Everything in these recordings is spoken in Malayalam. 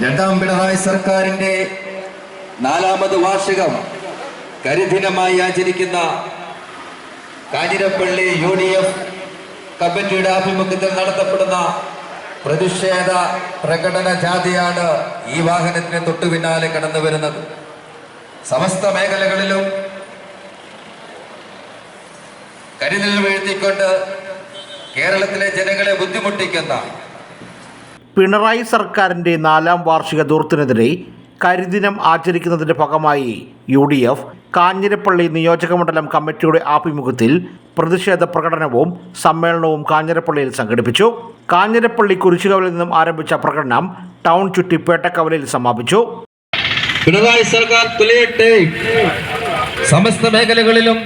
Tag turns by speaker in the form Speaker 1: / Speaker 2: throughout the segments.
Speaker 1: രണ്ടാം പിണറായി സർക്കാരിന്റെ നാലാമത് വാർഷികം കരിദിനമായി ആചരിക്കുന്ന കാഞ്ഞിരപ്പള്ളി യു ഡി എഫ് കമ്മിറ്റിയുടെ ആഭിമുഖ്യത്തിൽ നടത്തപ്പെടുന്ന പ്രതിഷേധ പ്രകടന ജാഥയാണ് ഈ വാഹനത്തിന് തൊട്ടു പിന്നാലെ കടന്നു വരുന്നത്. സമസ്ത മേഖലകളിലും കരുതൽ വീഴ്ത്തിക്കൊണ്ട് കേരളത്തിലെ ജനങ്ങളെ ബുദ്ധിമുട്ടിക്കുന്ന
Speaker 2: പിണറായി സർക്കാരിന്റെ നാലാം വാർഷിക ദൂർത്തിനെതിരെ കരിദിനം ആചരിക്കുന്നതിന്റെ ഭാഗമായി യു ഡി എഫ് കാഞ്ഞിരപ്പള്ളി നിയോജകമണ്ഡലം കമ്മിറ്റിയുടെ ആഭിമുഖ്യത്തിൽ പ്രതിഷേധ പ്രകടനവും സമ്മേളനവും കാഞ്ഞിരപ്പള്ളിയിൽ സംഘടിപ്പിച്ചു. കാഞ്ഞിരപ്പള്ളി കുരിശുകവലിൽ നിന്നും ആരംഭിച്ച പ്രകടനം ടൗൺ ചുറ്റി പേട്ടക്കവലയിൽ സമാപിച്ചു.
Speaker 1: പിണറായി സർക്കാർ തുലയട്ടെ സമസ്ത മേഖലകളിലും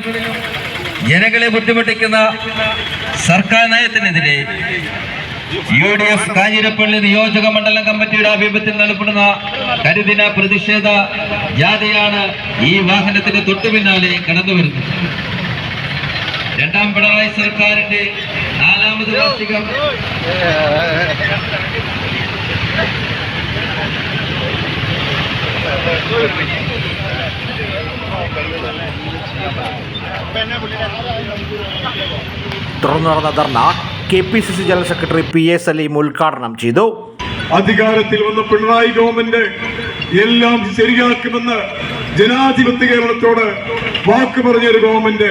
Speaker 1: ജനങ്ങളെ ബുദ്ധിമുട്ടിക്കുന്ന സർക്കാർ നയത്തിനെതിരെ യു ഡി എഫ് കാഞ്ഞിരപ്പള്ളി നിയോജക മണ്ഡലം കമ്മിറ്റിയുടെ ആഭിമുഖ്യത്തിൽ നടപ്പെടുന്ന കരുതിന പ്രതിഷേധ ജാഥയാണ് ഈ വാഹനത്തിന്റെ തൊട്ടു പിന്നാലെ കടന്നു വരുന്നത്. രണ്ടാം പിണറായി സർക്കാരിന്റെ നാലാമത് വാർഷികം.
Speaker 2: തുടർന്ന് നടന്ന ധർണ K P C C general secretary P A Saleem ഉദ്ഘാടനം ചെയ്തു.
Speaker 3: അധികാരത്തിൽ വന്ന പിണറായി ഗവൺമെന്റ് എല്ലാം ശരിയാക്കുമെന്ന് ജനാധിപത്യ കേരളത്തോട് വാക്ക് പറഞ്ഞൊരു ഗവൺമെന്റ്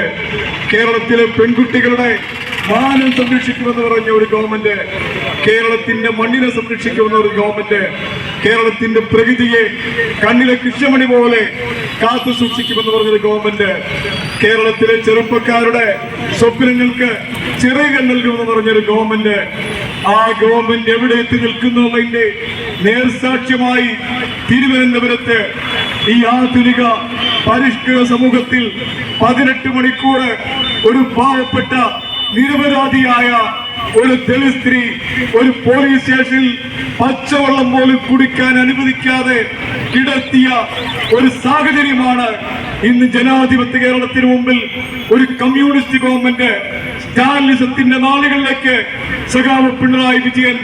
Speaker 3: കേരളത്തിലെ പെൺകുട്ടികളുടെ മാനം സംരക്ഷിക്കുമെന്ന് പറഞ്ഞ ഒരു ഗവൺമെന്റ് കേരളത്തിന്റെ മണ്ണിനെ സംരക്ഷിക്കുമെന്ന ഒരു ഗവൺമെന്റ് കേരളത്തിന്റെ പ്രകൃതിയെ കണ്ണിലെ കൃഷ്ണമണി പോലെ കാത്തു സൂക്ഷിക്കുമെന്ന് പറഞ്ഞൊരു ഗവൺമെന്റ് കേരളത്തിലെ ചെറുപ്പക്കാരുടെ സ്വപ്നങ്ങൾക്ക് ചിറകൽ നൽകുമെന്ന് പറഞ്ഞൊരു ഗവൺമെന്റ് ആ ഗവൺമെന്റ് എവിടെ എത്തി നിൽക്കുന്നു എന്നതിന്റെ നേർസാക്ഷ്യമായി തിരുവനന്തപുരത്ത് ഈ ആധുനിക പരിഷ്കൃത സമൂഹത്തിൽ പതിനെട്ട് മണിക്കൂർ ഒരു പാവപ്പെട്ട നിരപരാധിയായ ഒരു ദളിത് സ്ത്രീ ഒരു പോലീസ് സ്റ്റേഷനിൽ പച്ചവെള്ളം പോലും കുടിക്കാൻ അനുവദിക്കാതെ കിടത്തിയ ഒരു സാഹചര്യമാണ് ഇന്ന് ജനാധിപത്യ കേരളത്തിന് മുമ്പിൽ ഒരു കമ്മ്യൂണിസ്റ്റ് ഗവൺമെന്റ് സ്റ്റാലിസത്തിന്റെ നാളുകളിലേക്ക് സഖാവ് പിണറായി വിജയൻ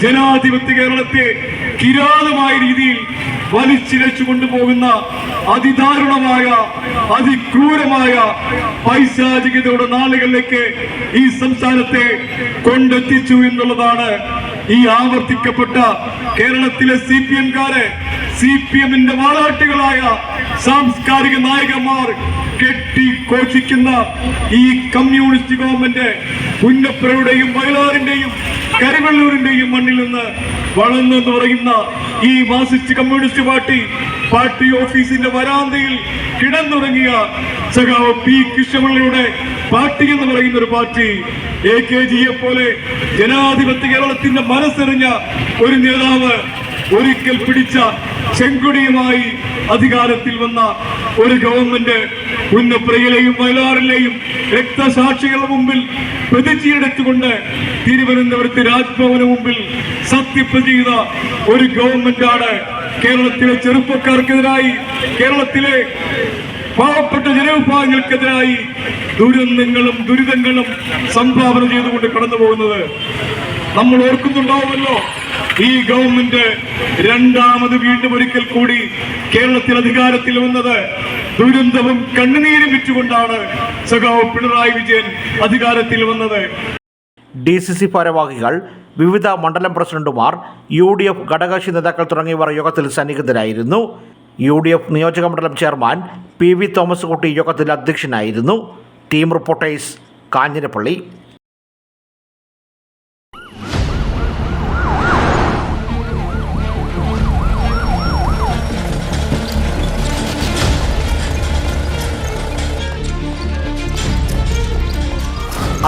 Speaker 3: ജനാധിപത്യ കേരളത്തെ കിരാതമായ രീതിയിൽ വലിച്ചിഴച്ചു കൊണ്ടുപോകുന്ന അതിദാരുണമായ അതിക്രൂരമായ പൈശാചികതയുടെ നാളുകളിലേക്ക് ഈ സംസ്ഥാനത്തെ കൊണ്ടെത്തിച്ചു എന്നുള്ളതാണ് ഈ ആവർത്തിക്കപ്പെട്ട കേരളത്തിലെ സി പി എംകാരെ സി പി എമ്മിന്റെ വാളാട്ടുകളായ സാംസ്കാരിക നായകന്മാർ കെട്ടി ഘോഷിക്കുന്ന ഈ കമ്മ്യൂണിസ്റ്റ് ഗവൺമെന്റ് പുന്നപ്പുരയുടെയും വയലാറിന്റെയും കരിവള്ളൂരിന്റെയും മണ്ണിൽ നിന്ന് വളർന്നു എന്ന് പറയുന്ന ഈ മാർസിസ്റ്റ് കമ്മ്യൂണിസ്റ്റ് പാർട്ടി പാർട്ടി ഓഫീസിന്റെ വരാന്തയിൽ കിടന്നുറങ്ങിയ സഖാവ് പി കൃഷ്ണപിള്ളയുടെ പാർട്ടി എന്ന് പറയുന്ന ഒരു പാർട്ടി എ കെ ജിയെ പോലെ ജനാധിപത്യ കേരളത്തിന്റെ മനസ്സെറിഞ്ഞ ഒരു നേതാവ് ഒരിക്കൽ പിടിച്ച ചെങ്കൊടിയുമായി അധികാരത്തിൽ വന്ന ഒരു ഗവൺമെന്റ് പുന്നപ്രയിലെയും വയലാറിലെയും രക്തസാക്ഷികളുടെ മുമ്പിൽ പ്രതിജ്ഞയെടുത്തുകൊണ്ട് തിരുവനന്തപുരത്ത് രാജ്ഭവന് മുമ്പിൽ സത്യപ്രതി ചെയ്ത ഒരു ഗവൺമെന്റാണ് കേരളത്തിലെ ചെറുപ്പക്കാർക്കെതിരായി കേരളത്തിലെ പാവപ്പെട്ട ജനവിഭാഗങ്ങൾക്കെതിരായി ദുരന്തങ്ങളും ദുരിതങ്ങളും സംഭാവന ചെയ്തുകൊണ്ട് കടന്നു പോകുന്നത് നമ്മൾ ഓർക്കുന്നുണ്ടാവുമല്ലോ. ഈ ഗവൺമെന്റ് രണ്ടാമത് വീണ്ടും ഒരിക്കൽ കൂടി കേരളത്തിൽ അധികാരത്തിൽ വന്നത് ദുരന്തവും കണ്ണുനീരും വിറ്റുകൊണ്ടാണ് സഖാവ് പിണറായി വിജയൻ അധികാരത്തിൽ വന്നത്.
Speaker 2: ഡി സി സി ഭാരവാഹികൾ വിവിധ മണ്ഡലം പ്രസിഡന്റുമാർ യു ഡി എഫ് ഘടകകക്ഷി നേതാക്കൾ തുടങ്ങിയവർ യോഗത്തിൽ സന്നിഹിതരായിരുന്നു. യു ഡി എഫ് നിയോജക മണ്ഡലം chairman P V Thomas Kutty യോഗത്തിൽ അധ്യക്ഷനായിരുന്നു. Team reporters Kanjirappally.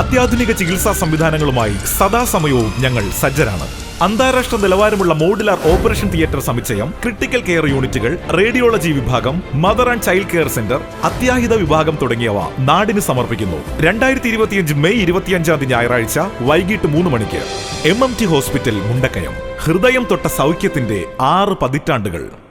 Speaker 4: അത്യാധുനിക ചികിത്സാ സംവിധാനങ്ങളുമായി സദാസമയവും ഞങ്ങൾ സജ്ജരാണ്. അന്താരാഷ്ട്ര നിലവാരമുള്ള മോഡുലാർ ഓപ്പറേഷൻ തിയേറ്റർ സമുച്ചയം ക്രിട്ടിക്കൽ കെയർ യൂണിറ്റുകൾ റേഡിയോളജി വിഭാഗം mother and child care centre അത്യാഹിത വിഭാഗം തുടങ്ങിയവ നാടിന് സമർപ്പിക്കുന്നു. രണ്ടായിരത്തി ഇരുപത്തിയഞ്ച് മെയ് ഇരുപത്തിയഞ്ചാം തീയതി ഞായറാഴ്ച വൈകിട്ട് മൂന്ന് മണിക്ക്. M M T hospital Mundakkayam. ഹൃദയം തൊട്ട സൗഖ്യത്തിന്റെ ആറ് പതിറ്റാണ്ടുകൾ.